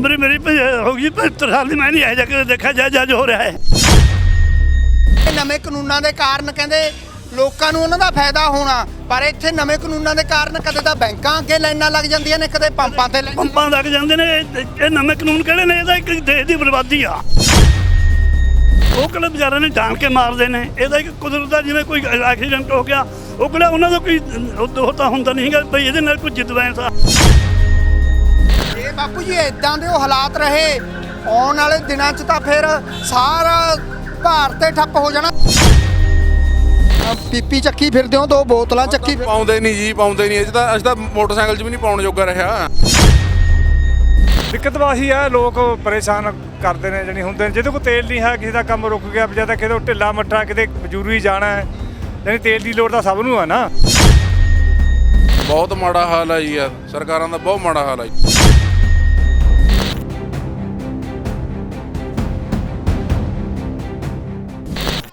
ਉਮਰ ਮੇਰੀ ਭਈ ਹੋ ਗਈ 75 ਸਾਲ ਦੀ ਮੈਂ ਨਹੀਂ ਇਹ ਜਾ ਕੇ ਦੇਖਿਆ ਜਾ ਜੱਜ ਹੋ ਰਿਹਾ ਹੈ। ਇਹ ਨਵੇਂ ਕਾਨੂੰਨਾਂ ਦੇ ਕਾਰਨ ਕਹਿੰਦੇ ਲੋਕਾਂ ਨੂੰ ਉਹਨਾਂ ਦਾ ਫਾਇਦਾ ਹੋਣਾ ਪਰ ਇੱਥੇ ਨਵੇਂ ਕਾਨੂੰਨਾਂ ਦੇ ਕਾਰਨ ਕਦੇ ਤਾਂ ਬੈਂਕਾਂ ਅੱਗੇ ਲਾਈਨਾਂ ਲੱਗ ਜਾਂਦੀਆਂ ਨੇ ਕਦੇ ਪੰਪਾਂ ਤੇ ਲਾਈਨਾਂ ਪੰਪਾਂ ਲੱਗ ਜਾਂਦੇ ਨੇ ਇਹ ਇਹ ਨਵੇਂ ਕਾਨੂੰਨ ਕਿਹੜੇ ਨੇ? ਇਹਦਾ ਇੱਕ ਦੇਸ਼ ਦੀ ਬਰਬਾਦੀ ਆ। ਉਹ ਕਿਹੜੇ ਵਿਚਾਰੇ ਨੇ ਜਾਣ ਕੇ ਮਾਰਦੇ ਨੇ? ਇਹਦਾ ਇੱਕ ਕੁਦਰਤ ਦਾ ਜਿਵੇਂ ਕੋਈ ਐਕਸੀਡੈਂਟ ਹੋ ਗਿਆ ਉਹ ਕਿਹੜਾ ਉਹਨਾਂ ਦਾ ਕੋਈ ਉਹ ਤਾਂ ਹੁੰਦਾ ਨਹੀਂ ਹੈਗਾ ਬਈ ਇਹਦੇ ਨਾਲ ਕੋਈ ਜਿੱਦ ਵੈਂਸ ਆ ਬਾਪੂ ਜੀ ਇਦਾਂ ਦੇ ਉਹ ਹਾਲਾਤ ਰਹੇ। ਆਉਣ ਵਾਲੇ ਦਿਨਾਂ 'ਚ ਤਾਂ ਫਿਰ ਸਾਰਾ ਭਾਰਤ ਤੇ ਠੱਪ ਹੋ ਜਾਣਾ। ਆਹ ਪੀਪੀ ਚੱਕੀ ਫਿਰਦੇ ਹੋ ਦੋ ਬੋਤਲਾਂ ਚੱਕੀ ਫਿਰ- ਪਾਉਂਦੇ ਨਹੀਂ ਜੀ ਪਾਉਂਦੇ ਨਹੀਂ। ਅਸੀਂ ਤਾਂ ਅਸੀਂ ਤਾਂ ਮੋਟਰਸਾਈਕਲ 'ਚ ਵੀ ਨਹੀਂ ਪਾਉਣ ਜੋਗਾ ਰਿਹਾ। ਦਿੱਕਤ ਵਾਹੀ ਆ ਲੋਕ ਪਰੇਸ਼ਾਨ ਕਰਦੇ ਨੇ ਜਣੀ ਹੁੰਦੇ ਨੇ। ਜਿਹਦੇ ਕੋਲ ਤੇਲ ਨਹੀਂ ਹੈ ਕਿਸੇ ਦਾ ਕੰਮ ਰੁਕ ਗਿਆ ਜਾਂ ਤਾਂ ਕਿਤੇ ਢਿੱਲਾ ਮੱਠਾ ਕਿਤੇ ਮਜ਼ਦੂਰੀ ਜਾਣਾ ਹੈ ਜਾਣੀ ਤੇਲ ਦੀ ਲੋੜ ਤਾਂ ਸਭ ਨੂੰ ਆ ਨਾ। ਬਹੁਤ ਮਾੜਾ ਹਾਲ ਹੈ ਜੀ ਯਾਰ। ਸਰਕਾਰਾਂ ਦਾ ਬਹੁਤ ਮਾੜਾ ਹਾਲ ਹੈ ਜੀ।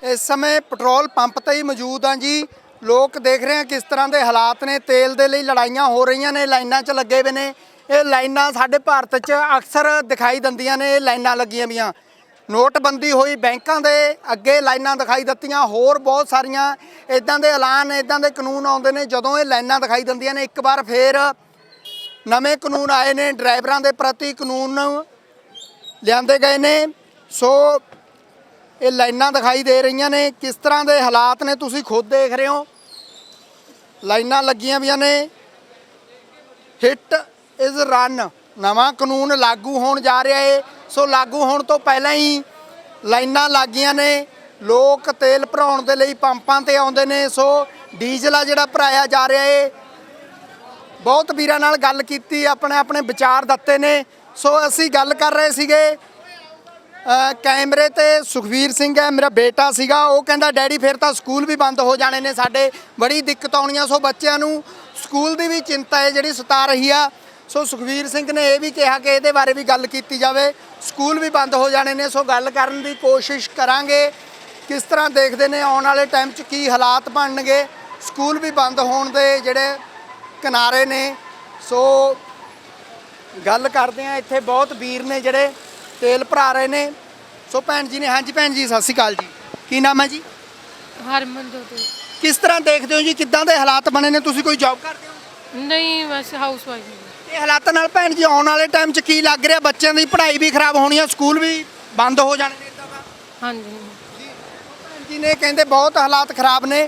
ਇਸ ਸਮੇਂ ਪੈਟਰੋਲ ਪੰਪ ਤੇ ਹੀ ਮੌਜੂਦ ਹਾਂ ਜੀ। ਲੋਕ ਦੇਖ ਰਹੇ ਆ ਕਿਸ ਤਰ੍ਹਾਂ ਦੇ ਹਾਲਾਤ ਨੇ। ਤੇਲ ਦੇ ਲਈ ਲੜਾਈਆਂ ਹੋ ਰਹੀਆਂ ਨੇ, ਲਾਈਨਾਂ 'ਚ ਲੱਗੇ ਹੋਏ ਨੇ। ਇਹ ਲਾਈਨਾਂ ਸਾਡੇ ਭਾਰਤ 'ਚ ਅਕਸਰ ਦਿਖਾਈ ਦਿੰਦੀਆਂ ਨੇ, ਇਹ ਲਾਈਨਾਂ ਲੱਗੀਆਂ ਵੀਆਂ ਨੋਟਬੰਦੀ ਹੋਈ ਬੈਂਕਾਂ ਦੇ, ਅੱਗੇ ਲਾਈਨਾਂ ਦਿਖਾਈ ਦਿੱਤੀਆਂ, ਹੋਰ ਬਹੁਤ ਸਾਰੀਆਂ। ਇਦਾਂ ਦੇ ਐਲਾਨ ਇਦਾਂ ਦੇ ਕਾਨੂੰਨ ਆਉਂਦੇ ਨੇ, ਜਦੋਂ ਇਹ ਲਾਈਨਾਂ ਦਿਖਾਈ ਦਿੰਦੀਆਂ ਨੇ, ਇੱਕ ਵਾਰ ਫੇਰ ਨਵੇਂ ਕਾਨੂੰਨ ਆਏ ਨੇ, ਡਰਾਈਵਰਾਂ ਦੇ ਪ੍ਰਤੀ ਕਾਨੂੰਨ ਲਿਆਂਦੇ ਗਏ ਨੇ। ਸੋ ਇਹ ਲਾਈਨਾਂ ਦਿਖਾਈ ਦੇ ਰਹੀਆਂ ਨੇ, ਕਿਸ ਤਰ੍ਹਾਂ ਦੇ ਹਾਲਾਤ ਨੇ ਤੁਸੀਂ ਖੁਦ ਦੇਖ ਰਹੇ ਹੋ? ਲਾਈਨਾਂ ਲੱਗੀਆਂ ਵੀਆਂ ਨੇ। ਹਿੱਟ ਇਜ਼ ਰਨ ਨਵਾਂ ਕਾਨੂੰਨ ਲਾਗੂ ਹੋਣ ਜਾ ਰਿਹਾ ਏ। ਸੋ ਲਾਗੂ ਹੋਣ ਤੋਂ ਪਹਿਲਾਂ ਹੀ ਲਾਈਨਾਂ ਲੱਗੀਆਂ ਨੇ। ਲੋਕ ਤੇਲ ਭਰਾਉਣ ਦੇ ਲਈ ਪੰਪਾਂ ਤੇ ਆਉਂਦੇ ਨੇ। ਸੋ ਡੀਜ਼ਲ ਆ ਜਿਹੜਾ ਭਰਾਇਆ ਜਾ ਰਿਹਾ ਏ। ਬਹੁਤ ਵੀਰਾਂ ਨਾਲ ਗੱਲ ਕੀਤੀ ਆਪਣੇ ਆਪਣੇ ਵਿਚਾਰ ਦਿੱਤੇ ਨੇ। ਸੋ ਅਸੀਂ ਗੱਲ ਕਰ ਰਹੇ ਸੀਗੇ ਕੈਮਰੇ ਤੇ ਸੁਖਵੀਰ ਸਿੰਘ ਹੈ, ਮੇਰਾ ਬੇਟਾ ਸੀਗਾ, ਉਹ ਕਹਿੰਦਾ, ਡੈਡੀ, ਫਿਰ ਤਾਂ ਸਕੂਲ ਵੀ ਬੰਦ ਹੋ ਜਾਣੇ ਨੇ ਸਾਡੇ, ਬੜੀ ਦਿੱਕਤ ਆਉਣੀਆਂ ਸੋ ਬੱਚਿਆਂ ਨੂੰ ਸਕੂਲ ਦੀ ਵੀ ਚਿੰਤਾ ਹੈ, ਜਿਹੜੀ ਸਤਾ ਰਹੀ ਆ। ਸੋ ਸੁਖਵੀਰ ਸਿੰਘ ਨੇ ਇਹ ਵੀ ਕਿਹਾ ਕਿ ਇਹਦੇ ਬਾਰੇ ਵੀ ਗੱਲ ਕੀਤੀ ਜਾਵੇ। ਸਕੂਲ ਵੀ ਬੰਦ ਹੋ ਜਾਣੇ ਨੇ, ਸੋ ਗੱਲ ਕਰਨ ਦੀ ਕੋਸ਼ਿਸ਼ ਕਰਾਂਗੇ। ਕਿਸ ਤਰ੍ਹਾਂ ਦੇਖਦੇ ਨੇ, ਆਉਣ ਵਾਲੇ ਟਾਈਮ 'ਚ ਕੀ ਹਾਲਾਤ ਬਣਨਗੇ? ਸਕੂਲ ਵੀ ਬੰਦ ਹੋਣ ਦੇ ਜਿਹੜੇ ਕਿਨਾਰੇ ਨੇ। ਸੋ ਗੱਲ ਕਰਦੇ ਆ, ਇੱਥੇ ਬਹੁਤ ਵੀਰ ਨੇ ਜਿਹੜੇ ਤੇਲ ਭਰਾ ਰਹੇ ਨੇ। ਸੋ ਭੈਣ ਜੀ ਨੇ ਹਾਂਜੀ ਭੈਣ ਜੀ ਸਤਿ ਸ਼੍ਰੀ ਅਕਾਲ ਜੀ। ਕੀ ਨਾਮ ਹੈ ਜੀ? ਹਰਮਨਜੋਤ ਕਿਸ ਤਰ੍ਹਾਂ ਦੇਖਦੇ ਹੋ ਜੀ? ਕਿੱਦਾਂ ਦੇ ਹਾਲਾਤ ਬਣੇ ਨੇ? ਤੁਸੀਂ ਕੋਈ ਜੌਬ ਕਰਦੇ ਹੋ? ਨਹੀਂ ਬਸ ਹਾਊਸ ਵਾਈਫ ਇਹ ਹਾਲਾਤਾਂ ਨਾਲ ਭੈਣ ਜੀ ਆਉਣ ਵਾਲੇ ਟਾਈਮ 'ਚ ਕੀ ਲੱਗ ਰਿਹਾ? ਬੱਚਿਆਂ ਦੀ ਪੜ੍ਹਾਈ ਵੀ ਖਰਾਬ ਹੋਣੀ ਆ ਸਕੂਲ ਵੀ ਬੰਦ ਹੋ ਜਾਣੇ ਨੇ ਇਦਾਂ ਦਾ। ਹਾਂਜੀ। ਭੈਣ ਜੀ ਨੇ ਕਹਿੰਦੇ ਬਹੁਤ ਹਾਲਾਤ ਖਰਾਬ ਨੇ।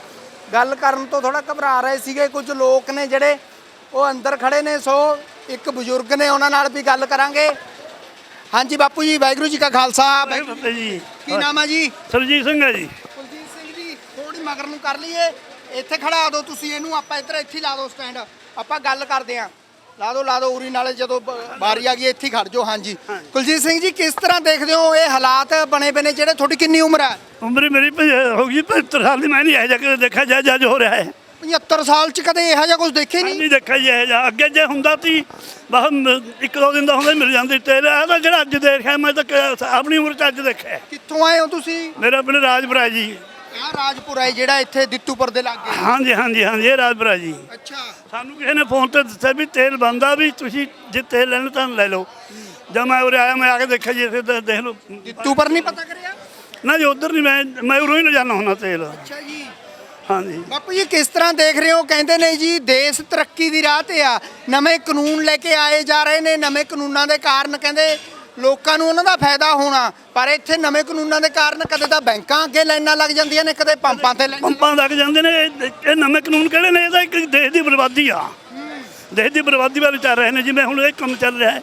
ਗੱਲ ਕਰਨ ਤੋਂ ਥੋੜਾ ਘਬਰਾ ਰਹੇ ਸੀਗੇ। ਕੁਝ ਲੋਕ ਨੇ ਜਿਹੜੇ ਉਹ ਅੰਦਰ ਖੜੇ ਨੇ ਸੋ ਇੱਕ ਬਜ਼ੁਰਗ ਨੇ ਉਹਨਾਂ ਨਾਲ ਵੀ ਗੱਲ ਕਰਾਂਗੇ। ਹਾਂਜੀ ਬਾਪੂ ਜੀ ਵਾਹਿਗੁਰੂ ਜੀ ਕਾ ਖਾਲਸਾ। ਫਤਿਹ ਜੀ ਕੀ ਨਾਮ ਹੈ ਜੀ? ਸਰਜੀਤ ਸਿੰਘ ਹੈ ਜੀ। ਕੁਲਜੀਤ ਸਿੰਘ ਜੀ ਥੋੜੀ ਮਗਰ ਨੂੰ ਕਰ ਲਈਏ। ਇੱਥੇ ਖੜਾ ਦਿਓ ਤੁਸੀਂ ਇਹਨੂੰ ਆਪਾਂ ਇੱਧਰ ਇੱਥੇ ਹੀ ਲਾ ਦਿਓ ਸਟੈਂਡ। ਆਪਾਂ ਗੱਲ ਕਰਦੇ ਆਂ। ਲਾ ਦਿਓ ਲਾ ਦਿਓ ਉਰੀ ਨਾਲੇ ਜਦੋਂ ਬ- ਵਾਰੀ ਆ ਗਈ ਇੱਥੇ ਹੀ ਖੜ ਜਾਓ। ਹਾਂਜੀ। ਕੁਲਜੀਤ ਸਿੰਘ ਜੀ ਕਿਸ ਤਰ੍ਹਾਂ ਦੇਖਦੇ ਹੋ ਇਹ ਹਾਲਾਤ ਬਣੇ ਬਣੇ? ਜਿਹੜੇ ਤੁਹਾਡੀ ਕਿੰਨੀ ਉਮਰ ਹੈ? ਉਮਰ ਮੇਰੀ ਭਈ ਹੋ ਗਈ 75 ਸਾਲ ਦੀ। ਮੈਂ ਨਹੀਂ ਇਹ ਜਾ ਕੇ ਦੇਖਿਆ ਜਾ ਜੱਜ ਹੋ ਰਿਹਾ ਹੈ। 75 ਸਾਲ ਚ ਕਦੇ ਇਹੋ ਜਿਹਾ ਕੁਝ ਦੇਖੇ ਮੈਂ ਨਹੀਂ? ਨਹੀਂ ਦੇਖਿਆ ਜੀ ਇਹ ਜਾ ਅੱਗੇ ਜੇ ਹੁੰਦਾ ਸੀ ਬਸ ਇੱਕ ਦੋ ਦਿਨ ਦਾ ਹੁੰਦਾ ਮਿਲ ਜਾਂਦੀ। ਤੇਲ ਇਹ ਤਾਂ ਜਿਹੜਾ ਅੱਜ ਦੇਖਿਆ ਮੈਂ ਤਾਂ ਕ- ਆਪਣੀ ਉਮਰ ਚ ਅੱਜ ਦੇਖਿਆ। ਕਿੱਥੋਂ ਆਏ ਹੋ ਤੁਸੀਂ? ਮੇਰਾ ਪਿੰਡ ਰਾਜਪੁਰਾ ਜੀ। ਆ ਰਾਜਪੁਰਾ ਹੈ ਜਿਹੜਾ ਇੱਥੇ ਦਿੱਤੂਪੁਰ ਦੇ ਲਾਗੇ। ਹਾਂਜੀ ਹਾਂਜੀ ਹਾਂਜੀ ਇਹ ਰਾਜਪੁਰਾ ਜੀ। ਅੱਛਾ। ਸਾਨੂੰ ਕਿਸੇ ਨੇ ਫੋਨ ਤੇ ਦੱਸਿਆ ਵੀ ਤੇਲ ਬੰਦਾ ਵੀ ਤੁਸੀਂ ਜੇ ਤੇਲ ਲੈਣਾ ਤਾਂ ਲੈ ਲਓ। ਜਦ ਮੈਂ ਉਰੇ ਆਇਆ ਮੈਂ ਆ ਕੇ ਦੇਖਿਆ ਜੀ ਇੱਥੇ ਤਾਂ ਦੇਖ ਲਓ। ਦਿੱਤੂਪੁਰ ਨਹੀਂ ਪਤਾ ਕਰਿਆ? ਨਾ ਜੀ ਉਧਰ ਨਹੀਂ ਮੈਂ ਮੈਂ ਉਰੋਂ ਹੀ ਲੈ ਜਾਣਾ ਹੁੰਦਾ ਤੇਲ। ਅੱਛਾ ਜੀ। ਹਾਂਜੀ। ਬਾਪੂ ਜੀ ਕਿਸ ਤਰ੍ਹਾਂ ਦੇਖ ਰਹੇ ਹੋ? ਕਹਿੰਦੇ ਨੇ ਜੀ ਦੇਸ਼ ਤਰੱਕੀ ਦੀ ਰਾਹ ਤੇ ਆ। ਨਵੇਂ ਕਾਨੂੰਨ ਲੈ ਕੇ ਆਏ ਜਾ ਰਹੇ ਨੇ। ਨਵੇਂ ਕਾਨੂੰਨਾਂ ਦੇ ਕਾਰਨ ਕਹਿੰਦੇ ਲੋਕਾਂ ਨੂੰ ਉਹਨਾਂ ਦਾ ਫਾਇਦਾ ਹੋਣਾ। ਪਰ ਇੱਥੇ ਨਵੇਂ ਕਾਨੂੰਨਾਂ ਦੇ ਕਾਰਨ ਕਦੇ ਤਾਂ ਬੈਂਕਾਂ ਅੱਗੇ ਲਾਈਨਾਂ ਲੱਗ ਜਾਂਦੀਆਂ ਨੇ ਕਦੇ ਪੰਪਾਂ ਤੇ ਲਾਈਨਾਂ ਪੰਪਾਂ ਲੱਗ ਜਾਂਦੇ ਨੇ। ਇਹ ਇਹ ਨਵੇਂ ਕਾਨੂੰਨ ਕਿਹੜੇ ਨੇ? ਇਹਦਾ ਇੱਕ ਦੇਸ਼ ਦੀ ਬਰਬਾਦੀ ਆ। ਦੇਸ਼ ਦੀ ਬਰਬਾਦੀ ਵੱਲ ਚੱਲ ਰਹੇ ਨੇ ਜਿਵੇਂ ਹੁਣ ਇਹ ਕੰਮ ਚੱਲ ਰਿਹਾ ਹੈ।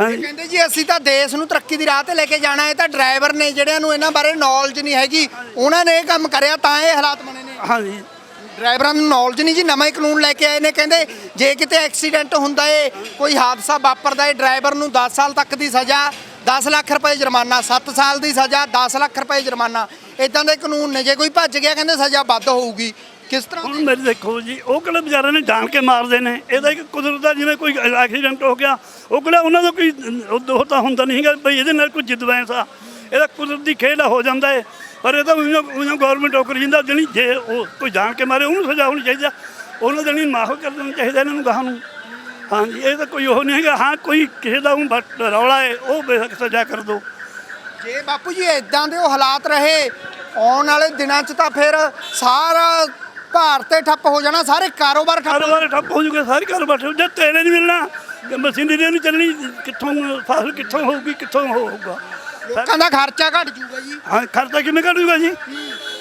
ਹਾਂਜੀ। ਕਹਿੰਦੇ ਜੀ ਅਸੀਂ ਤਾਂ ਦੇਸ਼ ਨੂੰ ਤਰੱਕੀ ਦੀ ਰਾਹ ਤੇ ਲੈ ਕੇ ਜਾਣਾ ਹੈ। ਤਾਂ ਡਰਾਈਵਰ ਨੇ ਜਿਹੜਿਆਂ ਨੂੰ ਇਹਨਾਂ ਬਾਰੇ ਨੌਲੇਜ ਨਹੀਂ ਹੈਗੀ ਉਹਨਾਂ ਨੇ ਇਹ ਕੰਮ ਕਰਿਆ ਤਾਂ ਇਹ ਹਾਲਾਤ ਬਣੇ ਹਾਂਜੀ। ਡਰਾਈਵਰਾਂ ਨੂੰ ਨੌਲੇਜ ਨਹੀਂ ਜੀ, ਨਵਾਂ ਹੀ ਕਾਨੂੰਨ ਲੈ ਕੇ ਆਏ ਨੇ, ਕਹਿੰਦੇ ਜੇ ਕਿਤੇ ਐਕਸੀਡੈਂਟ ਹੁੰਦਾ ਏ, ਕੋਈ ਹਾਦਸਾ ਵਾਪਰਦਾ ਏ, ਡਰਾਈਵਰ ਨੂੰ 10 ਸਾਲ ਤੱਕ ਦੀ ਸਜ਼ਾ 10 ਲੱਖ ਰੁਪਏ ਜੁਰਮਾਨਾ 7 ਸਾਲ ਦੀ ਸਜ਼ਾ 10 ਲੱਖ ਰੁਪਏ ਜੁਰਮਾਨਾ ਇਦਾਂ ਦੇ ਕਾਨੂੰਨ ਨੇ, ਜੇ ਕੋਈ ਭੱਜ ਗਿਆ ਕਹਿੰਦੇ ਸਜ਼ਾ ਵੱਧ ਹੋਊਗੀ। ਕਿਸ ਤਰ੍ਹਾਂ ਹੁਣ ਮੇਰੇ ਦੇਖੋ ਜੀ, ਉਹ ਕਿਹੜੇ ਵਿਚਾਰੇ ਨੇ ਜਾਣ ਕੇ ਮਾਰਦੇ ਨੇ, ਇਹਦਾ ਇੱਕ ਕੁਦਰਤ ਦਾ ਜਿਵੇਂ ਕੋਈ ਐਕਸੀਡੈਂਟ ਹੋ ਗਿਆ, ਉਹ ਕਿਹੜਾ ਉਹਨਾਂ ਦਾ ਕੋਈ, ਉਹ ਤਾਂ ਹੁੰਦਾ ਨਹੀਂ ਹੈਗਾ, ਬਈ ਇਹਦੇ ਨਾਲ ਕੋਈ ਜਿੱਦ ਆ। ਇਹਦਾ ਕੁਦਰਤ ਦੀ ਖੇਡ ਹੋ ਜਾਂਦਾ ਹੈ ਪਰ ਇਹ ਤਾਂ ਉਹਨਾਂ ਗਵਰਨਮੈਂਟ ਔਕਰ ਜਿੰਦਾ ਜਣੀ ਜੇ ਉਹ ਕੋਈ ਜਾਣ ਕੇ ਮਾਰੇ ਉਹਨੂੰ ਸਜ਼ਾ ਹੋਣੀ ਚਾਹੀਦੀ ਆ। ਉਹਨਾਂ ਦੇ ਨਹੀਂ ਮਾਫ ਕਰ ਦੇਣਾ ਚਾਹੀਦਾ ਇਹਨਾਂ ਨੂੰ ਗਾਹਾਂ ਨੂੰ। ਹਾਂਜੀ ਇਹ ਤਾਂ ਕੋਈ ਉਹ ਨਹੀਂ ਹੈਗਾ। ਹਾਂ ਕੋਈ ਕਿਸੇ ਦਾ ਬਟ ਰੌਲਾ ਹੈ ਉਹ ਬੇਸ਼ੱਕ ਸਜ਼ਾ ਕਰ ਦੋ। ਜੇ ਬਾਪੂ ਜੀ ਇਦਾਂ ਦੇ ਉਹ ਹਾਲਾਤ ਰਹੇ ਆਉਣ ਵਾਲੇ ਦਿਨਾਂ 'ਚ ਤਾਂ ਫਿਰ ਸਾਰਾ ਭਾਰਤ ਹੀ ਠੱਪ ਹੋ ਜਾਣਾ ਸਾਰੇ ਕਾਰੋਬਾਰ ਠੱਪ ਕਾਰੋਬਾਰ ਠੱਪ ਹੋ ਜੂਗਾ ਸਾਰੀ ਕਾਰੋਬਾਰ ਠੱਪ ਜੇ ਤੇਲ ਨਹੀਂ ਮਿਲਣਾ ਤੇ ਮਸ਼ੀਨਰੀ ਨਹੀਂ ਚੱਲਣੀ ਕਿੱਥੋਂ ਫਸਲ ਕਿੱਥੋਂ ਹੋਊਗੀ ਕਿੱਥੋਂ ਹੋਊਗਾ? ਲੋਕਾਂ ਦਾ ਖਰਚਾ ਘਟ ਜੂਗਾ ਜੀ। ਹਾਂ ਖਰਚਾ ਕਿਵੇਂ ਕੱਢੂਗਾ ਜੀ?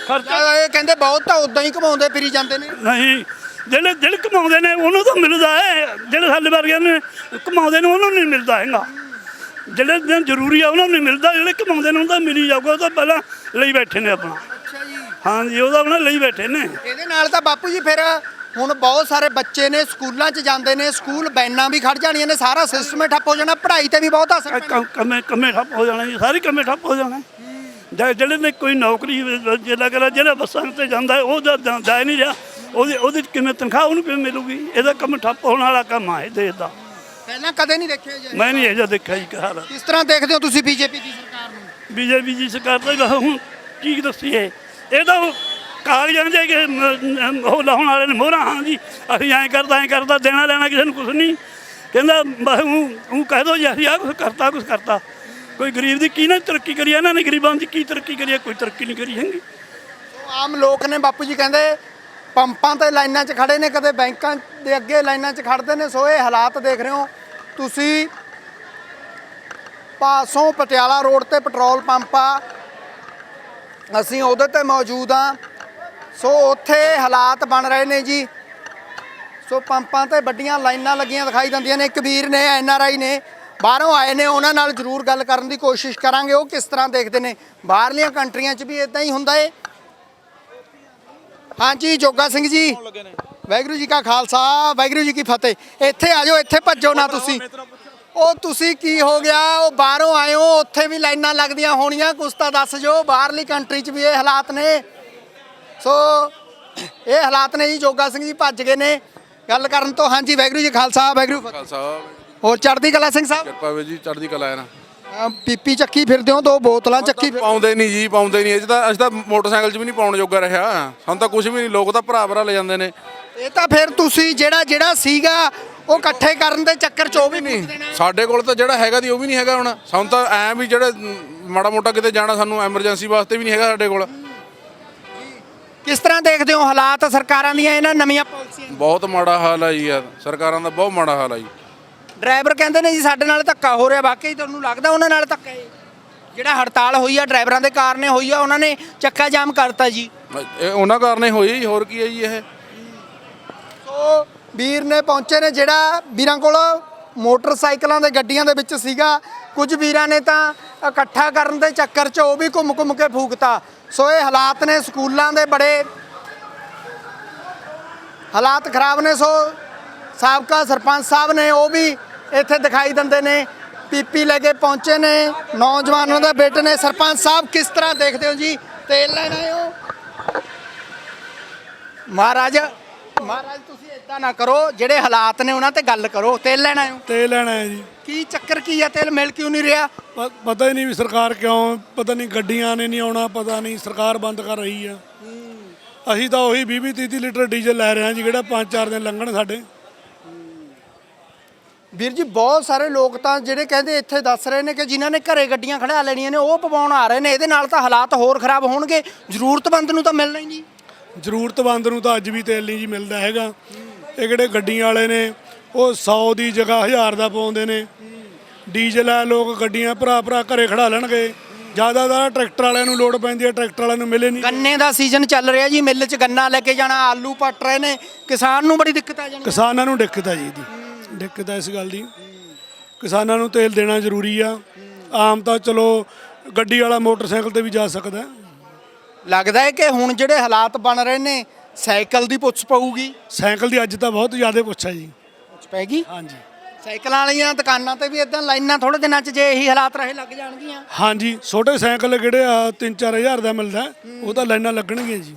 ਖਰਚਾ ਇਹ ਕਹਿੰਦੇ ਬਹੁਤ ਤਾਂ ਉਦਾਂ ਹੀ ਕਮਾਉਂਦੇ ਫਿਰੀ ਜਾਂਦੇ ਨੇ। ਨਹੀਂ ਜਿਹੜੇ ਜਿਹੜੇ ਕਮਾਉਂਦੇ ਨੇ ਉਹਨੂੰ ਤਾਂ ਮਿਲਦਾ ਹੈ। ਜਿਹੜੇ ਸਾਡੇ ਵਰਗਿਆਂ ਨੇ ਕਮਾਉਂਦੇ ਨੇ ਉਹਨੂੰ ਨਹੀਂ ਮਿਲਦਾ ਹੈਗਾ। ਜਿਹੜੇ ਦਿਨ ਜ਼ਰੂਰੀ ਆ ਉਹਨਾਂ ਨੂੰ ਨਹੀਂ ਮਿਲਦਾ। ਜਿਹੜੇ ਕਮਾਉਂਦੇ ਨੇ ਉਹਨਾਂ ਦਾ ਮਿਲੀ ਜਾਊਗਾ। ਉਹ ਤਾਂ ਪਹਿਲਾਂ ਲਈ ਬੈਠੇ ਨੇ ਆਪਣਾ। ਅੱਛਾ ਜੀ। ਹਾਂਜੀ ਉਹਦਾ ਆਪਣਾ ਲਈ ਬੈਠੇ ਨੇ। ਇਹਦੇ ਨਾਲ ਤਾਂ ਬਾਪੂ ਜੀ ਫਿਰ ਹੁਣ ਬਹੁਤ ਸਾਰੇ ਬੱਚੇ ਨੇ ਸਕੂਲਾਂ 'ਚ ਜਾਂਦੇ ਨੇ ਸਕੂਲ ਬੈਨਾਂ ਵੀ ਖੜ ਜਾਣੀਆਂ ਨੇ ਸਾਰਾ ਸਿਸਟਮ ਹੀ ਠੱਪ ਹੋ ਜਾਣਾ ਪੜ੍ਹਾਈ ਤੇ ਵੀ ਬਹੁਤ ਅਸਰ ਪੈਣਾ ਕੰਮ- ਠੱਪ ਹੋ ਜਾਣਾ ਜੀ ਸਾਰੀ ਕੰਮੇ ਠੱਪ ਹੋ ਜਾਣਾ। ਜਾਂ ਜਿਹੜੇ ਨੇ ਕੋਈ ਨੌਕਰੀ ਜੇ ਲੱਗ ਜਿਹੜਾ ਬੱਸਾਂ ਤੇ ਜਾਂਦਾ ਉਹ ਜਾ ਜਾ- ਨਹੀਂ ਰਿਹਾ। ਉਹਦੀ ਉਹਦੀ ਕਿਵੇਂ ਤਨਖਾਹ ਉਹਨੂੰ ਕਿਵੇਂ ਮਿਲੂਗੀ? ਇਹਦਾ ਕੰਮ ਠੱਪ ਹੋਣ ਵਾਲਾ ਕੰਮ ਆ ਇਹ ਦੇਸ਼ ਦਾ। ਪਹਿਲਾਂ ਕਦੇ ਨਹੀਂ ਦੇਖਿਆ ਜੀ ਮੈਂ ਨਹੀਂ ਇਹ ਜਿਹਾ ਦੇਖਿਆ ਜੀ ਹਾਲ ਕਿਸ ਤਰ੍ਹਾਂ ਦੇਖਦੇ ਹੋ ਤੁਸੀਂ ਬੀਜੇਪੀ ਦੀ ਸਰਕਾਰ ਨੂੰ? ਬੀਜੇਪੀ ਜੀ ਸਰਕਾਰ ਦਾ ਹੀ ਹੁਣ ਕੀ ਦੱਸੀਏ? ਇਹ ਤਾਂ ਉਹ ਕਾਗਜ਼ਾਂ ਦੇ ਕਿ ਉਹ ਲਾਉਣ ਵਾਲੇ ਨੇ ਮੋਹਰਾਂ, ਹਾਂ ਜੀ, ਅਸੀਂ ਐਂ ਕਰਦਾ ਐਂ ਕਰਦਾ, ਦੇਣਾ ਲੈਣਾ ਕਿਸੇ ਨੂੰ ਕੁਝ ਨਹੀਂ। ਕਹਿੰਦਾ, ਬਸ ਉਹ ਕਹਿ ਦੋ ਜੀ ਅਸੀਂ ਆਹ ਕੁਛ ਕਰਤਾ ਕੁਛ ਕਰਤਾ। ਕੋਈ ਗਰੀਬ ਦੀ ਕੀ ਨਾ ਤਰੱਕੀ ਕਰੀ, ਇਹਨਾਂ ਨੇ ਗਰੀਬਾਂ ਦੀ ਕੀ ਤਰੱਕੀ ਕਰੀ ਕੋਈ ਤਰੱਕੀ ਨਹੀਂ ਕਰੀ ਹੈਗੀ। ਆਮ ਲੋਕ ਨੇ ਬਾਪੂ ਜੀ ਕਹਿੰਦੇ, ਪੰਪਾਂ ਤੇ ਲਾਈਨਾਂ 'ਚ ਖੜੇ ਨੇ, ਕਦੇ ਬੈਂਕਾਂ ਦੇ ਅੱਗੇ ਲਾਈਨਾਂ 'ਚ ਖੜਦੇ ਨੇ, ਸੋ ਇਹ ਹਾਲਾਤ ਦੇਖ ਰਹੇ ਹੋ। ਤੁਸੀਂ ਪਾਸੋਂ ਪਟਿਆਲਾ ਰੋਡ ਤੇ ਪੈਟਰੋਲ ਪੰਪ ਆ, ਅਸੀਂ ਉਹਦੇ ਤੇ ਮੌਜੂਦ ਆ। ਸੋ ਉੱਥੇ ਹਾਲਾਤ ਬਣ ਰਹੇ ਨੇ ਜੀ। ਸੋ ਪੰਪਾਂ ਤੇ ਵੱਡੀਆਂ ਲਾਈਨਾਂ ਲੱਗੀਆਂ ਦਿਖਾਈ ਦਿੰਦੀਆਂ ਨੇ। ਕਬੀਰ ਨੇ, ਐਨ ਆਰ ਆਈ ਨੇ ਬਾਹਰੋਂ ਆਏ ਨੇ। ਉਹਨਾਂ ਨਾਲ ਜ਼ਰੂਰ ਗੱਲ ਕਰਨ ਦੀ ਕੋਸ਼ਿਸ਼ ਕਰਾਂਗੇ। ਉਹ ਕਿਸ ਤਰ੍ਹਾਂ ਦੇਖਦੇ ਨੇ? ਬਾਹਰਲੀਆਂ ਕੰਟਰੀਆਂ 'ਚ ਵੀ ਇਦਾਂ ਹੀ ਹੁੰਦਾ ਏ। ਹਾਂਜੀ, ਜੋਗਾ ਸਿੰਘ ਜੀ। ਵਾਹਿਗੁਰੂ ਜੀ ਕਾ ਖਾਲਸਾ, ਵਾਹਿਗੁਰੂ ਜੀ ਕੀ ਫਤਿਹ। ਇੱਥੇ ਆ ਜਾਓ, ਇੱਥੇ ਭੱਜੋ ਨਾ ਤੁਸੀਂ। ਉਹ ਤੁਸੀਂ ਕੀ ਹੋ ਗਿਆ? ਉਹ ਬਾਹਰੋਂ ਆਏ ਹੋ, ਉੱਥੇ ਵੀ ਲਾਈਨਾਂ ਲੱਗਦੀਆਂ ਹੋਣੀਆਂ। ਕੁਛ ਤਾਂ ਦੱਸ ਜੋ ਬਾਹਰਲੀ ਕੰਟਰੀ 'ਚ ਵੀ ਇਹ ਹਾਲਾਤ ਨੇ। ਸੋ ਇਹ ਹਾਲਾਤ ਨੇ ਜੀ ਜੋਗਾ ਸਿੰਘ ਜੀ ਭੱਜ ਗਏ ਨੇ। ਗੱਲ ਕਰਨ ਤੋਂ ਹਾਂਜੀ ਵਾਹਿਗੁਰੂ ਜੀ ਖਾਲਸਾ ਵਾਹਿਗੁਰੂ ਜੀ ਖਾਲਸਾ। ਹੋਰ ਚੜ੍ਹਦੀ ਕਲਾ ਸਿੰਘ ਸਾਹਿਬ? ਕਿਰਪਾ ਵੇ ਜੀ ਚੜ੍ਹਦੀ ਕਲਾ ਹੈ ਨਾ। ਪੀਪੀ ਚੱਕੀ ਫਿਰਦੇ ਹੋ ਦੋ ਬੋਤਲਾਂ ਚੱਕੀ ਫਿਰ ਪਾਉਂਦੇ ਨਹੀਂ ਜੀ ਪਾਉਂਦੇ ਨਹੀਂ। ਇਹ ਤਾਂ ਅਸੀਂ ਤਾਂ ਮੋਟਰਸਾਈਕਲ 'ਚ ਵੀ ਨਹੀਂ ਪਾਉਣ ਜੋਗਾ ਰਿਹਾ। ਸਾਨੂੰ ਤਾਂ ਕੁਝ ਵੀ ਨਹੀਂ ਲੋਕ ਤਾਂ ਭਰਾ ਭਰਾ ਲੈ ਜਾਂਦੇ ਨੇ। ਇਹ ਤਾਂ ਫਿਰ ਤੁਸੀਂ ਜਿਹੜਾ ਜਿਹੜਾ ਸੀਗਾ ਉਹ ਇਕੱਠੇ ਕਰਨ ਦੇ ਚੱਕਰ 'ਚ ਉਹ ਵੀ ਨਹੀਂ ਸਾਡੇ ਕੋਲ ਤਾਂ ਜਿਹੜਾ ਹੈਗਾ ਦੀ ਉਹ ਵੀ ਨਹੀਂ ਹੈਗਾ ਹੁਣ। ਸਾਨੂੰ ਤਾਂ ਐ ਵੀ ਜਿਹੜੇ ਮ, ਮਾੜਾ ਮੋਟਾ ਕਿਤੇ ਜਾਣਾ ਸਾਨੂੰ ਐਮਰਜੈਂਸੀ ਵਾਸਤੇ ਵੀ ਨਹੀਂ ਹੈਗਾ ਸਾਡੇ ਕੋਲ। ਕਿਸ ਤਰ੍ਹਾਂ ਦੇਖਦੇ ਹੋ ਹਾਲਾਤ ਸਰਕਾਰਾਂ ਦੀਆਂ ਇਹਨਾਂ ਨਵੀਆਂ ਪਾਲਿਸੀਆਂ ਬਹੁਤ ਮਾੜਾ ਹਾਲ ਹੈ ਜੀ ਯਾਰ ਸਰਕਾਰਾਂ ਦਾ ਬਹੁਤ ਮਾੜਾ ਹਾਲ ਹੈ ਜੀ। ਡਰਾਈਵਰ ਕਹਿੰਦੇ ਨੇ ਜੀ ਸਾਡੇ ਨਾਲ ਧੱਕਾ ਹੋ ਰਿਹਾ ਵਾਕਈ ਤੁਹਾਨੂੰ ਲੱਗਦਾ ਉਹਨਾਂ ਨਾਲ ਧੱਕਾ ਹੈ ਜਿਹੜਾ ਹੜਤਾਲ ਹੋਈ ਆ ਡਰਾਈਵਰਾਂ ਦੇ ਕਾਰਨ ਹੋਈ ਆ ਉਹਨਾਂ ਨੇ ਚੱਕਾ ਜਾਮ ਕਰਤਾ ਜੀ। ਇਹ ਉਹਨਾਂ ਕਾਰਨੇ ਹੋਈ ਜੀ, ਹੋਰ ਕੀ ਹੈ ਜੀ ਇਹ? ਸੋ ਵੀਰ ਨੇ ਪਹੁੰਚੇ ਨੇ ਜਿਹੜਾ ਵੀਰਾਂ ਕੋਲ ਮੋਟਰਸਾਈਕਲਾਂ ਦੇ ਗੱਡੀਆਂ ਦੇ ਵਿੱਚ ਸੀਗਾ। ਕੁਝ ਵੀਰਾਂ ਨੇ ਤਾਂ ਇਕੱਠਾ ਕਰਨ ਦੇ ਚੱਕਰ 'ਚ ਉਹ ਵੀ ਘੁੰਮ ਘੁੰਮ ਕੇ ਫੂਕਤਾ। ਸੋ ਇਹ ਹਾਲਾਤ ਨੇ ਸਕੂਲਾਂ ਦੇ ਬੜੇ ਹਾਲਾਤ ਖਰਾਬ ਨੇ। ਸੋ ਸਾਬਕਾ ਸਰਪੰਚ ਸਾਹਿਬ ਨੇ ਉਹ ਵੀ ਇੱਥੇ ਦਿਖਾਈ ਦਿੰਦੇ ਨੇ। ਪੀਪੀ ਲੈ ਕੇ ਪਹੁੰਚੇ ਨੇ। ਨੌਜਵਾਨਾਂ ਦਾ ਬੇਟੇ ਨੇ। ਸਰਪੰਚ ਸਾਹਿਬ, ਕਿਸ ਤਰ੍ਹਾਂ ਦੇਖਦੇ ਹੋ ਜੀ? ਤੇਲ ਲੈਣ ਆਏ ਹੋ? ਮਹਾਰਾਜ ਮਹਾਰਾਜ ਤੁਸੀਂ ਇਦਾਂ ਨਾ ਕਰੋ ਜਿਹੜੇ ਹਾਲਾਤ ਨੇ ਉਹਨਾਂ ਤੇ ਗੱਲ ਕਰੋ ਤੇਲ ਲੈਣ ਹੋ? ਤੇਲ ਲੈਣਾ ਹੈ ਜੀ। ਕੀ ਚੱਕਰ ਕੀ ਆ ਤੇਲ ਮਿਲ ਕਿਉਂ ਨਹੀਂ ਰਿਹਾ? ਪ- ਪਤਾ ਹੀ ਨਹੀਂ ਵੀ ਸਰਕਾਰ ਕਿਉਂ ਪਤਾ ਨਹੀਂ ਗੱਡੀਆਂ ਨੇ ਨਹੀਂ ਆਉਣਾ ਪਤਾ ਨਹੀਂ ਸਰਕਾਰ ਬੰਦ ਕਰ ਰਹੀ ਆ। ਅਸੀਂ ਤਾਂ ਉਹੀ 20 20 30 ਲੀਟਰ ਡੀਜ਼ਲ ਲੈ ਰਹੇ ਹਾਂ ਜੀ ਜਿਹੜਾ 5-4 ਦਿਨ ਲੰਘਣ ਸਾਡੇ। ਵੀਰ ਜੀ ਬਹੁਤ ਸਾਰੇ ਲੋਕ ਤਾਂ ਜਿਹੜੇ ਕਹਿੰਦੇ ਇੱਥੇ ਦੱਸ ਰਹੇ ਨੇ ਕਿ ਜਿਨ੍ਹਾਂ ਨੇ ਘਰੇ ਗੱਡੀਆਂ ਖੜਾ ਲੈਣੀਆਂ ਨੇ ਉਹ ਪਵਾਉਣ ਆ ਰਹੇ ਨੇ ਇਹਦੇ ਨਾਲ ਤਾਂ ਹਾਲਾਤ ਹੋਰ ਖਰਾਬ ਹੋਣਗੇ ਜ਼ਰੂਰਤਮੰਦ ਨੂੰ ਤਾਂ ਮਿਲਣਾ ਹੀ ਨਹੀਂ। ਜ਼ਰੂਰਤਮੰਦ ਨੂੰ ਤਾਂ ਅੱਜ ਵੀ ਤੇਲ ਨਹੀਂ ਜੀ ਮਿਲਦਾ ਹੈਗਾ। ਇਹ ਕਿਹੜੇ ਗੱਡੀਆਂ ਵਾਲੇ ਨੇ ਉਹ 100 ਦੀ ਜਗ੍ਹਾ 1000 ਦਾ ਪਾਉਂਦੇ ਨੇ। ਡੀਜ਼ਲ ਆ ਲੋਕ ਗੱਡੀਆਂ ਭਰਾ ਭਰਾ ਘਰੇ ਖੜਾ ਲੈਣਗੇ। ਜ਼ਿਆਦਾਤਰ ਟਰੈਕਟਰ ਵਾਲਿਆਂ ਨੂੰ ਲੋਡ ਪੈਂਦੀ ਹੈ ਟਰੈਕਟਰ ਵਾਲਿਆਂ ਨੂੰ ਮਿਲੇ ਨਹੀਂ। ਗੰਨੇ ਦਾ ਸੀਜ਼ਨ ਚੱਲ ਰਿਹਾ ਜੀ ਮਿੱਲ 'ਚ ਗੰਨਾ ਲੈ ਕੇ ਜਾਣਾ ਆਲੂ ਪੱਟ ਰਹੇ ਨੇ। ਕਿਸਾਨ ਨੂੰ ਬੜੀ ਦਿੱਕਤ ਆ ਜਾਣੀ ਕਿਸਾਨਾਂ ਨੂੰ ਦਿੱਕਤ ਆ ਜੀ ਇਹਦੀ। ਦਿੱਕਤ ਆ ਇਸ ਗੱਲ ਦੀ। ਕਿਸਾਨਾਂ ਨੂੰ ਤੇਲ ਦੇਣਾ ਜ਼ਰੂਰੀ ਆ। ਆਮ ਤਾਂ ਚਲੋ ਗੱਡੀ ਵਾਲਾ ਮੋਟਰਸਾਈਕਲ ਤੇ ਵੀ ਜਾ ਸਕਦਾ। ਲੱਗਦਾ ਹੈ ਕਿ ਹੁਣ ਜਿਹੜੇ ਹਾਲਾਤ ਬਣ ਰਹੇ ਨੇ ਸਾਈਕਲ ਦੀ ਪੁੱਛ ਪਊਗੀ? ਸਾਈਕਲ ਦੀ ਅੱਜ ਤਾਂ ਬਹੁਤ ਜ਼ਿਆਦਾ ਪੁੱਛ ਹੈ ਜੀ। ਪੁੱਛ ਪੈਗੀ? ਹਾਂਜੀ। ਸਾਈਕਲਾਂ ਵਾਲੀਆਂ ਦੁਕਾਨਾਂ ਤੇ ਵੀ ਇਦਾਂ ਲਾਈਨਾਂ ਥੋੜੇ ਦਿਨਾਂ 'ਚ ਜੇ ਇਹੀ ਹਾਲਾਤ ਰਹੇ ਲੱਗ ਜਾਣਗੀਆਂ। ਹਾਂਜੀ ਛੋਟੇ ਸਾਈਕਲ ਜਿਹੜੇ ਆ 3-4000 ਦਾ ਮਿਲਦਾ ਉਹ ਤਾਂ ਲਾਈਨਾਂ ਲੱਗਣਗੀਆਂ ਜੀ।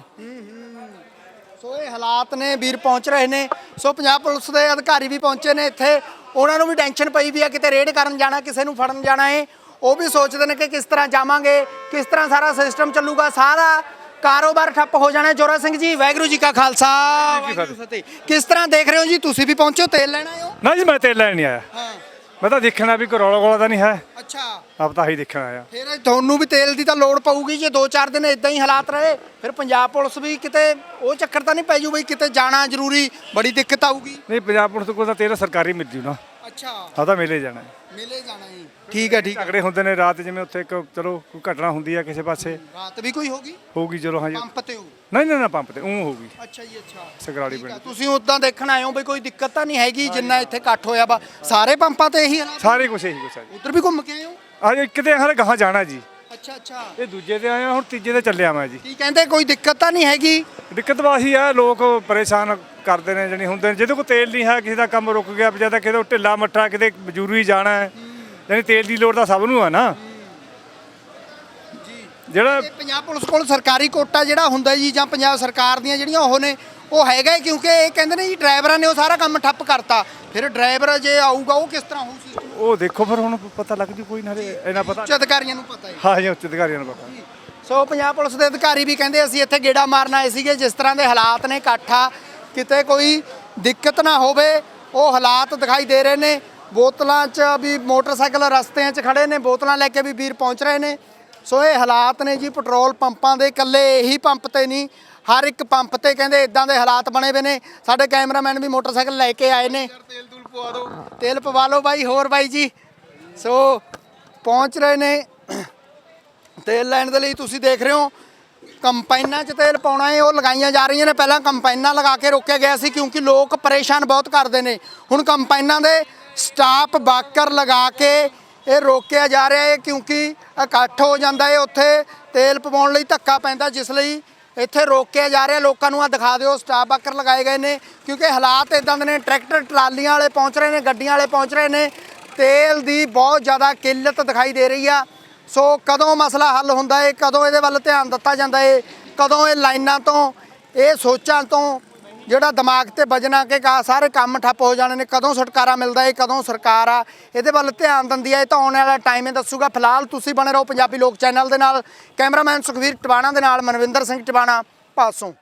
ਸੋ ਇਹ ਹਾਲਾਤ ਨੇ ਵੀਰ ਪਹੁੰਚ ਰਹੇ ਨੇ। ਸੋ ਪੰਜਾਬ ਪੁਲਿਸ ਦੇ ਅਧਿਕਾਰੀ ਵੀ ਪਹੁੰਚੇ ਨੇ ਇੱਥੇ। ਉਹਨਾਂ ਨੂੰ ਵੀ ਟੈਨਸ਼ਨ ਪਈ ਵੀ ਆ ਕਿਤੇ ਰੇਡ ਕਰਨ ਜਾਣਾ ਕਿਸੇ ਨੂੰ ਫੜਨ ਜਾਣਾ ਹੈ ਉਹ ਵੀ ਸੋਚਦੇ ਨੇ ਕਿ ਕਿਸ ਤਰ੍ਹਾਂ ਜਾਵਾਂਗੇ ਕਿਸ ਤਰ੍ਹਾਂ ਸਾਰਾ ਸਿਸਟਮ ਚੱਲੂਗਾ ਸਾਰਾ ਕਾਰੋਬਾਰ ਠੱਪ ਹੋ ਜਾਣਾ ਜੋਰਾ ਸਿੰਘ ਜੀ ਵਾਹਿਗੁਰੂ ਜੀ ਕਾ ਖਾਲਸਾ। ਵਾਹਿਗੁਰੂ ਫਤਿਹ। ਕਿਸ ਤਰ੍ਹਾਂ ਦੇਖ ਰਹੇ ਹੋ ਜੀ? ਤੁਸੀਂ ਵੀ ਪਹੁੰਚੋ ਤੇਲ ਲੈਣਾ ਹੋ? ਨਾ ਜੀ ਮੈਂ ਤੇਲ ਲੈਣ ਨਹੀਂ ਆਇਆ। ਹਾਂ। ਮੈਂ ਤਾਂ ਦੇਖਣਾ ਵੀ ਕੋਈ ਰੌਲਾ ਗੋਲਾ ਤਾਂ ਨਹੀਂ ਹੈ। ਅੱਛਾ। ਆਪ ਤਾਂ ਹੀ ਦੇਖਣ ਆਇਆ। ਫਿਰ ਤੁਹਾਨੂੰ ਵੀ ਤੇਲ ਦੀ ਤਾਂ ਲੋੜ ਪਊਗੀ। ਜੇ 2-4 ਦਿਨ ਇਦਾਂ ਹੀ ਹਾਲਾਤ ਰਹੇ ਫਿਰ ਪੰਜਾਬ ਪੁਲਿਸ ਵੀ ਕਿਤੇ ਉਹ ਚੱਕਰ ਤਾਂ ਨਹੀਂ ਪੈ ਜੂ ਬਈ ਕਿਤੇ ਜਾਣਾ ਜ਼ਰੂਰੀ ਬੜੀ ਦਿੱਕਤ ਆਊਗੀ। ਨਹੀਂ ਪੰਜਾਬ ਪੁਲਿਸ ਕੋਲ ਤਾਂ ਤੇਲ ਸਰਕਾਰੀ ਮਿਲ ਜੂ ਨਾ ਅੱਛਾ। ਆ ਤਾਂ ਮੇਲੇ ਜਾਣਾ। ਹੈ। ਮਿਲੇ ਜਾਣਾ ਜੀ। ਠੀਕ ਹੈ ਠੀਕ ਹੈ। ਝਗੜੇ ਹੁੰਦੇ ਨੇ ਰਾਤ ਜਿਵੇਂ ਉੱਥੇ ਇੱਕ ਚਲੋ ਕੋਈ ਘਟਨਾ ਹੁੰਦੀ ਹੈ ਕਿਸੇ ਪਾਸੇ। ਰਾਤ ਵੀ ਕੋਈ ਹੋਗੀ ਹੋਊਗੀ ਚਲੋ ਹਾਂ ਜੀ ਪੰਪ ਤੇ ਹੋ ਨਹੀਂ ਨਹੀਂ ਨਾ ਪੰਪ ਤੇ ਉਹ ਹੋਊਗੀ। ਅੱਛਾ ਜੀ ਅੱਛਾ। ਸਗਰਾੜੀ ਠੀਕ ਪਿੰਡ ਤੁਸੀਂ ਉਦਾਂ ਦੇਖਣ ਆਏ ਹੋ ਬਈ ਕੋਈ ਦਿੱਕਤ ਤਾਂ ਨਹੀਂ ਹੈਗੀ ਜਿੰਨਾ ਇੱਥੇ ਇਕੱਠ ਹੋਇਆ ਵਾ। ਸਾਰੇ ਪੰਪਾਂ ਤੇ ਇਹੀ ਹਾਲਾਤ? ਸਾਰੇ ਕੁਛ ਇਹੀ ਕੁਛ ਹੈ ਜੀ। ਉਧਰ ਵੀ ਘੁੰਮ ਕੇ ਆਏ ਹੋ? ਅੱਜ ਇੱਕ ਤੇ ਹਰ ਗਾਹਾਂ ਜਾਣਾ ਜੀ। ਅੱਛਾ ਅੱਛਾ। ਇਹ ਦੂਜੇ ਤੇ ਆਇਆ ਹੁਣ ਤੀਜੇ ਤੇ ਚੱਲਿਆ ਮੈਂ ਜੀ। ਕੀ ਕਹਿੰਦੇ ਕੋਈ ਦਿੱਕਤ ਤਾਂ ਨਹੀਂ ਹੈਗੀ? ਦਿੱਕਤ ਵਾਹੀ ਆ ਲੋਕ ਪਰੇਸ਼ਾਨ ਕਰਦੇ ਨੇ ਜਣੀ ਹੁੰਦੇ ਨੇ। ਜਿਹਦੇ ਕੋਲ ਤੇਲ ਨਹੀਂ ਹੈ ਕਿਸੇ ਦਾ ਕੰਮ ਰੁਕ ਗਿਆ ਜਾਂ ਤਾਂ ਕਿਤੇ ਢਿੱਲਾ ਮੱਠਾ ਕਿਤੇ ਜ਼ਰੂਰੀ ਜਾਣਾ ਹੈ। ਤੇਲ ਦੀ ਲੋੜ ਤਾਂ ਸਭ ਨੂੰ ਆ ਨਾ। ਜਿਹੜਾ ਇਹ ਪੰਜਾਬ ਪੁਲਿਸ ਕੋਲ ਸਰਕਾਰੀ ਕੋਟਾ ਜਿਹੜਾ ਹੁੰਦਾ ਜੀ ਜਾਂ ਪੰਜਾਬ ਸਰਕਾਰ ਦੀਆਂ ਜਿਹੜੀਆਂ ਉਹ ਨੇ ਉਹ ਹੈਗਾ ਹੀ ਕਿਉਂਕਿ ਇਹ ਕਹਿੰਦੇ ਨੇ ਜੀ ਡਰਾਈਵਰਾਂ ਨੇ ਉਹ ਸਾਰਾ ਕੰਮ ਠੱਪ ਕਰਤਾ। ਫਿਰ ਡਰਾਈਵਰ ਜੇ ਆਊਗਾ ਉਹ ਕਿਸ ਤਰ੍ਹਾਂ ਹੋਊ ਸਿਸਟਮ ਉਹ ਦੇਖੋ ਫਿਰ ਹੁਣ ਪਤਾ ਲੱਗ ਜੂ ਕੋਈ ਨਾ ਹਲੇ ਇਹਨਾਂ ਪਤਾ ਉੱਚ ਅਧਿਕਾਰੀਆਂ ਨੂੰ ਪਤਾ ਹੈ। ਹਾਂ ਜੀ ਉੱਚ ਅਧਿਕਾਰੀਆਂ ਨੂੰ ਪਤਾ। ਸੋ ਪੰਜਾਬ ਪੁਲਿਸ ਦੇ ਅਧਿਕਾਰੀ ਵੀ ਕਹਿੰਦੇ ਅਸੀਂ ਇੱਥੇ ਗੇੜਾ ਮਾਰਨ ਆਏ ਸੀਗੇ ਜਿਸ ਤਰ੍ਹਾਂ ਦੇ ਹਾਲਾਤ ਨੇ ਇਕੱਠਾ ਕਿਤੇ ਕੋਈ ਦਿੱਕਤ ਨਾ ਹੋਵੇ ਉਹ ਹਾਲਾਤ ਦਿਖਾਈ ਦੇ ਰਹੇ ਨੇ। ਬੋਤਲਾਂ 'ਚ ਵੀ ਮੋਟਰਸਾਈਕਲ ਰਸਤਿਆਂ 'ਚ ਖੜੇ ਨੇ ਬੋਤਲਾਂ ਲੈ ਕੇ ਵੀ ਵੀਰ ਪਹੁੰਚ ਰਹੇ ਨੇ। ਸੋ ਇਹ ਹਾਲਾਤ ਨੇ ਜੀ, ਪੈਟਰੋਲ ਪੰਪਾਂ ਦੇ ਇਕੱਲੇ ਇਹੀ ਪੰਪ ਤੇ ਨਹੀਂ, ਹਰ ਇੱਕ ਪੰਪ ਤੇ ਕਹਿੰਦੇ ਇਦਾਂ ਦੇ ਹਾਲਾਤ ਬਣੇ ਹੋਏ ਨੇ। ਸਾਡੇ ਕੈਮਰਾਮੈਨ ਵੀ ਮੋਟਰਸਾਈਕਲ ਲੈ ਕੇ ਆਏ ਨੇ। ਤੇਲ ਤੂਲ ਪਵਾ ਦਿਓ ਤੇਲ ਪਵਾ ਲਓ ਬਾਈ, ਹੋਰ ਬਾਈ ਜੀ। ਸੋ ਪਹੁੰਚ ਰਹੇ ਨੇ। ਤੇਲ ਲੈਣ ਦੇ ਲਈ ਤੁਸੀਂ ਦੇਖ ਰਹੇ ਹੋ ਕੰਪਾਈਨਾਂ 'ਚ ਤੇਲ ਪਾਉਣਾ ਹੈ, ਉਹ ਲਗਾਈਆਂ ਜਾ ਰਹੀਆਂ ਨੇ। ਪਹਿਲਾਂ ਕੰਪਾਈਨਾਂ ਲਗਾ ਕੇ ਰੋਕਿਆ ਗਿਆ ਸੀ, ਕਿਉਂਕਿ ਲੋਕ ਪਰੇਸ਼ਾਨ ਬਹੁਤ ਕਰਦੇ ਨੇ। ਹੁਣ ਕੰਪਾਈਨਾਂ ਦੇ ਸਟਾਪ ਬਾਕਰ ਲਗਾ ਕੇ ਇਹ ਰੋਕਿਆ ਜਾ ਰਿਹਾ ਹੈ ਕਿਉਂਕਿ ਇਕੱਠ ਹੋ ਜਾਂਦਾ ਹੈ ਉੱਥੇ, ਤੇਲ ਪਵਾਉਣ ਲਈ ਧੱਕਾ ਪੈਂਦਾ, ਜਿਸ ਲਈ ਇੱਥੇ ਰੋਕਿਆ ਜਾ ਰਿਹਾ। ਲੋਕਾਂ ਨੂੰ ਆ ਦਿਖਾ ਦਿਓ ਸਟਾਪ ਬਾਕਰ ਲਗਾਏ ਗਏ ਨੇ, ਕਿਉਂਕਿ ਹਾਲਾਤ ਇਦਾਂ ਦੇ ਨੇ, ਟਰੈਕਟਰ ਟਰਾਲੀਆਂ ਵਾਲੇ ਪਹੁੰਚ ਰਹੇ ਨੇ, ਗੱਡੀਆਂ ਵਾਲੇ ਪਹੁੰਚ ਰਹੇ ਨੇ। ਤੇਲ ਦੀ ਬਹੁਤ ਜ਼ਿਆਦਾ ਕਿੱਲਤ ਦਿਖਾਈ ਦੇ ਰਹੀ ਆ। ਸੋ ਕਦੋਂ ਮਸਲਾ ਹੱਲ ਹੁੰਦਾ ਏ ਕਦੋਂ ਇਹਦੇ ਵੱਲ ਧਿਆਨ ਦਿੱਤਾ ਜਾਂਦਾ ਏ ਕਦੋਂ ਇਹ ਲਾਈਨਾਂ ਤੋਂ, ਇਹ ਸੋਚਾਂ ਤੋਂ ਜਿਹੜਾ ਦਿਮਾਗ ਤੇ ਵੱਜਣਾ ਕਿ ਕਾ ਸਾਰੇ ਕੰਮ ਠੱਪ ਹੋ ਜਾਣੇ ਨੇ, ਕਦੋਂ ਛੁਟਕਾਰਾ ਮਿਲਦਾ ਏ, ਕਦੋਂ ਸਰਕਾਰ ਆ, ਇਹਦੇ ਵੱਲ ਧਿਆਨ ਦਿੰਦੀ ਹੈ ਇਹ ਤਾਂ ਆਉਣ ਵਾਲਾ ਟਾਈਮ ਹੀ ਦੱਸੂਗਾ। ਫਿਲਹਾਲ ਤੁਸੀਂ ਬਣੇ ਰਹੋ ਪੰਜਾਬੀ ਲੋਕ ਚੈਨਲ ਦੇ ਨਾਲ। ਕੈਮਰਾਮੈਨ ਸੁਖਵੀਰ ਟਵਾਣਾ ਦੇ ਨਾਲ, ਮਨਵਿੰਦਰ ਸਿੰਘ ਟਵਾਣਾ, ਪਾਸੋਂ।